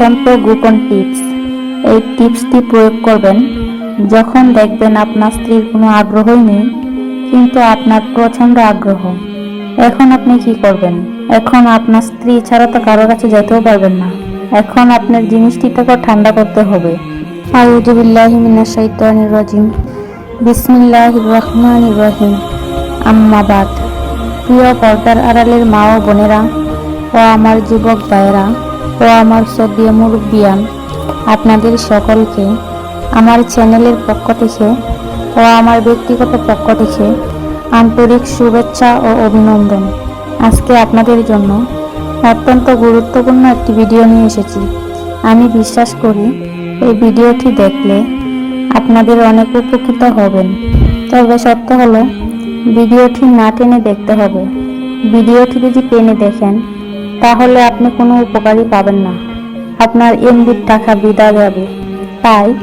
অত্যন্ত গোপন টিপস এই টিপসটি প্রয়োগ করবেন যখন দেখবেন আপনার স্ত্রীর কোনো আগ্রহই নেই, কিন্তু আপনার প্রচণ্ড আগ্রহ। এখন আপনি কি করবেন? এখন আপনার স্ত্রী ছাড়া তো কারও কাছে যেতেও পারবেন না। এখন আপনার জিনিসটিটাকে ঠান্ডা করতে হবে। রাজিম। বিসমিল্লাহির রহমানির রহিম। আম্মা বাদ। প্রিয় পর্দার আড়ালের মা ও বোনেরা ও আমার যুবক ভাইয়েরা ও আমার মুরব্বিয়ান। আপনাদের সকলকে আমার চ্যানেলের পক্ষ থেকে ও আমার ব্যক্তিগত পক্ষ থেকে আন্তরিক শুভেচ্ছা ও অভিনন্দন। আজকে আপনাদের জন্য অত্যন্ত গুরুত্বপূর্ণ একটি ভিডিও নিয়ে এসেছি। আমি বিশ্বাস করি এই ভিডিওটি দেখলে আপনাদের অনেক উপকৃত হবেন। তবে সত্য হলো, ভিডিওটি না টেনে দেখতে হবে। ভিডিওটি যদি টেনে দেখেন তাহলে আপনি কোনো উপকারই পাবেন না। আপনার এমবির টাকা বিদা যাবে। তাই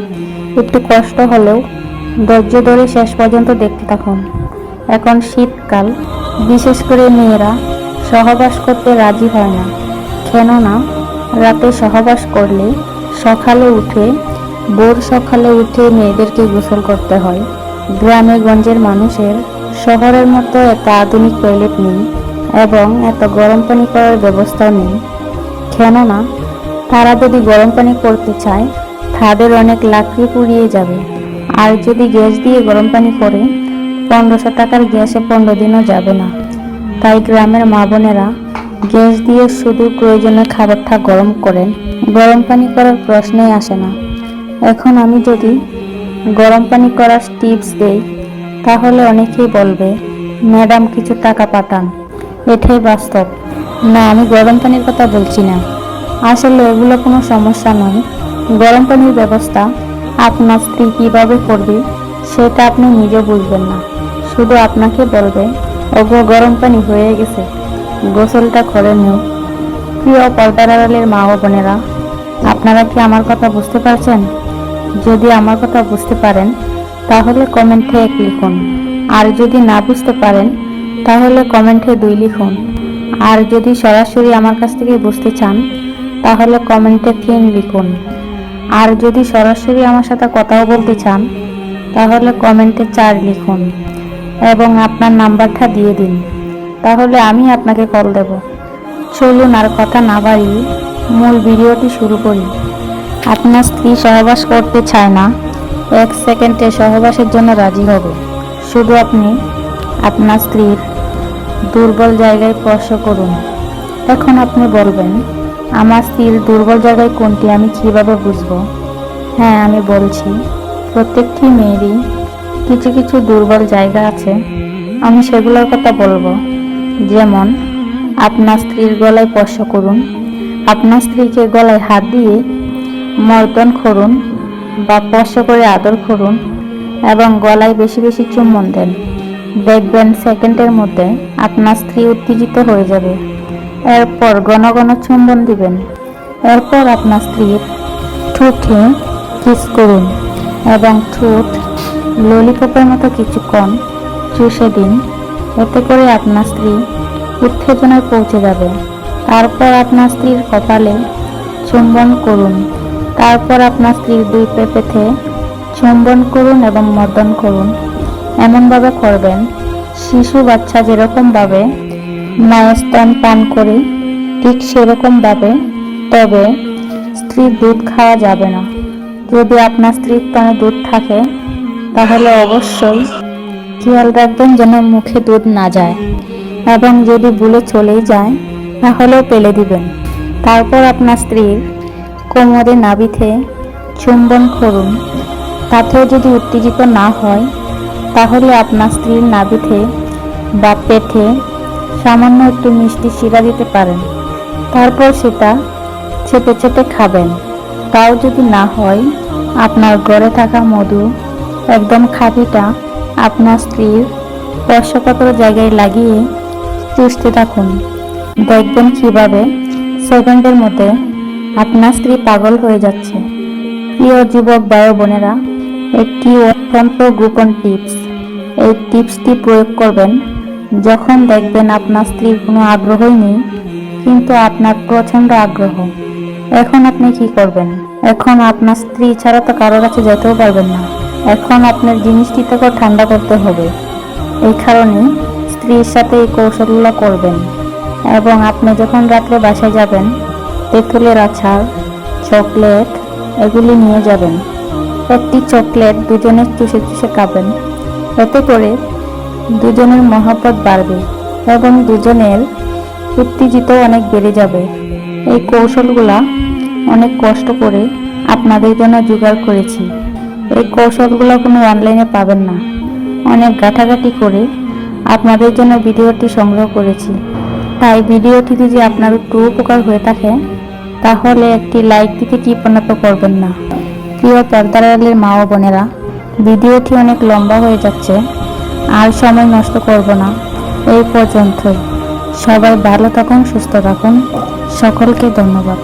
একটু কষ্ট হলেও ধৈর্য ধরে শেষ পর্যন্ত দেখতে থাকুন। এখন শীতকাল, বিশেষ করে মেয়েরা সহবাস করতে রাজি হয় না। কেননা রাতে সহবাস করলে সকালে উঠে, ভোর সকালে উঠে মেয়েদেরকে গোসল করতে হয়। গ্রামে গঞ্জের মানুষের শহরের মতো এত আধুনিক টয়লেট নেই। এবং এত গরম পানি করার ব্যবস্থা নেই। কেননা, তারা যদি গরম পানি করতে চায়, তাদের অনেক লাকড়ি পুড়িয়ে যাবে। আর যদি গ্যাস দিয়ে গরম পানি করে, পনেরোশো টাকার গ্যাসে পনেরো দিনও যাবে না। তাই গ্রামের মা বোনেরা গ্যাস দিয়ে শুধু প্রয়োজনীয় খাবারটা গরম করেন। গরম পানি করার প্রশ্নই আসে না। এখন আমি যদি গরম পানি করার টিপস দেই, তাহলে অনেকেই বলবে, ম্যাডাম, কিছু টাকা পাঠান। এটাই বাস্তব। না, আমি গরম পানির কথা বলছি না। আসলে এগুলো কোনো সমস্যা নয়। গরম পানির ব্যবস্থা আপনার স্ত্রী কীভাবে করবে, সেটা আপনি নিজে বুঝবেন না। শুধু আপনাকে বলবে, ওগো, গরম পানি হয়ে গেছে। গোসলটা করে নিও। প্রিয় পর্দার আড়ালের মা ও বোনেরা, আপনারা কি আমার কথা বুঝতে পারছেন? যদি আমার কথা বুঝতে পারেন, তাহলে কমেন্টে এক লিখুন। আর যদি না বুঝতে পারেন তাহলে কমেন্টে দুই লিখুন। আর যদি সরাসরি আমার কাছ থেকে বুঝতে চান, তাহলে কমেন্টে তিন লিখুন। আর যদি সরাসরি আমার সাথে কথাও বলতে চান, তাহলে কমেন্টে চার লিখুন। এবং আপনার নাম্বারটা দিয়ে দিন। তাহলে আমি আপনাকে কল দেব। চলুন আর কথা না বাড়িয়ে মূল ভিডিওটি শুরু করি। আপনার স্ত্রী সহবাস করতে চায় না, এক সেকেন্ডে সহবাসের জন্য রাজি হবে। শুধু আপনি, আপনার স্ত্রীর দুর্বল জায়গায় স্পর্শ করুন। এখন আপনি বলবেন, আমার স্ত্রীর দুর্বল জায়গায় কোনটি আমি কীভাবে বুঝব? হ্যাঁ আমি বলছি, প্রত্যেকটি মেয়েরই কিছু কিছু দুর্বল জায়গা আছে। আমি সেগুলোর কথা বলব। যেমন, আপনার স্ত্রীর গলায় স্পর্শ করুন। আপনার স্ত্রীকে গলায় হাত দিয়ে মর্দন করুন বা স্পর্শ করে আদর করুন এবং গলায় বেশি বেশি চুম্বন দেন। দেখবেন সেকেন্ডের মধ্যে আপনার স্ত্রী উত্তেজিত হয়ে যাবে। এরপর ঘন ঘন চুম্বন দিবেন। এরপর আপনার স্ত্রীর ঠোঁটে কিস করুন এবং ঠোঁট ললিপপের মতো কিছুক্ষণ চুষে দিন। এতে করে আপনার স্ত্রী উত্তেজনায় পৌঁছে যাবে। তারপর আপনার স্ত্রীর কপালে চুম্বন করুন। তারপর আপনার স্ত্রীর দুই পেপেতে চুম্বন করুন এবং মর্দন করুন। এমনভাবে করবেন, শিশু বাচ্চা যেরকমভাবে মায়ের স্তন পান করে, ঠিক সেরকমভাবে, তবে স্ত্রীর দুধ খাওয়া যাবে না। যদি আপনার স্ত্রীর স্তনে দুধ থাকে, তাহলে অবশ্যই খেয়াল রাখবেন যেন মুখে দুধ না যায় এবং যদি ভুলে চলেই যায়, তাহলেও পেলে দিবেন। তারপর আপনার স্ত্রীর কোমরে নাভিতে চুম্বন করুন। তাতেও যদি উত্তেজিত না হয় তাহলে আপনার স্ত্রীর নাভিতে বা পেটে সামান্য একটু মিষ্টি শিরা দিতে পারেন। তারপর সেটা চেপে চেপে খাবেন। তাও যদি না হয়, আপনার ঘরে থাকা মধু, একদম খাঁটিটা আপনার স্ত্রীর স্পর্শকাতর জায়গায় লাগিয়ে চুষতে থাকুন। দেখবেন কীভাবে সেকেন্ডের মধ্যে আপনার স্ত্রী পাগল হয়ে যাচ্ছে। প্রিয় যুবক বায়ু বোনেরা একটি অত্যন্ত গোপন টিপস। এই টিপসটি প্রয়োগ করবেন যখন দেখবেন আপনার স্ত্রীর কোনো আগ্রহই নেই, কিন্তু আপনার প্রচণ্ড আগ্রহ। এখন আপনি কি করবেন? এখন আপনার স্ত্রী ছাড়া তো কারও কাছে যেতেও পারবেন না। এখন আপনার জিনিসটিকেও ঠান্ডা করতে হবে। এই কারণে স্ত্রীর সাথে এই কৌশলগুলো করবেন এবং আপনি যখন রাত্রে বাসায় যাবেন, তেঁতুলের আচার, চকলেট, এগুলি নিয়ে যাবেন। একটি চকলেট দুজনে চুষে চুষে খাবেন। এতে করে দুজনের মহাপত বাড়বে এবং দুজনের উত্তেজিত অনেক বেড়ে যাবে। এই কৌশলগুলা অনেক কষ্ট করে আপনাদের জন্য জোগাড় করেছি। এই কৌশলগুলো কোনো অনলাইনে পাবেন না। অনেক ঘাটাঘাটি করে আপনাদের জন্য ভিডিওটি সংগ্রহ করেছি। তাই ভিডিওটি যদি আপনার একটু উপকার হয়ে থাকে, তাহলে একটি লাইক দিতে কৃপণত করবেন না। প্রিয় পর্দারালের মা ও বোনেরা ভিডিওটি অনেক লম্বা হয়ে যাচ্ছে, আর সময় নষ্ট করব না। এই পর্যন্তই। সবাই ভালো থাকুন, সুস্থ থাকুন। সকলকে ধন্যবাদ।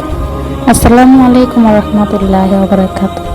আসসালামু আলাইকুম রহমতুল্লাহ বারাকাতুহ।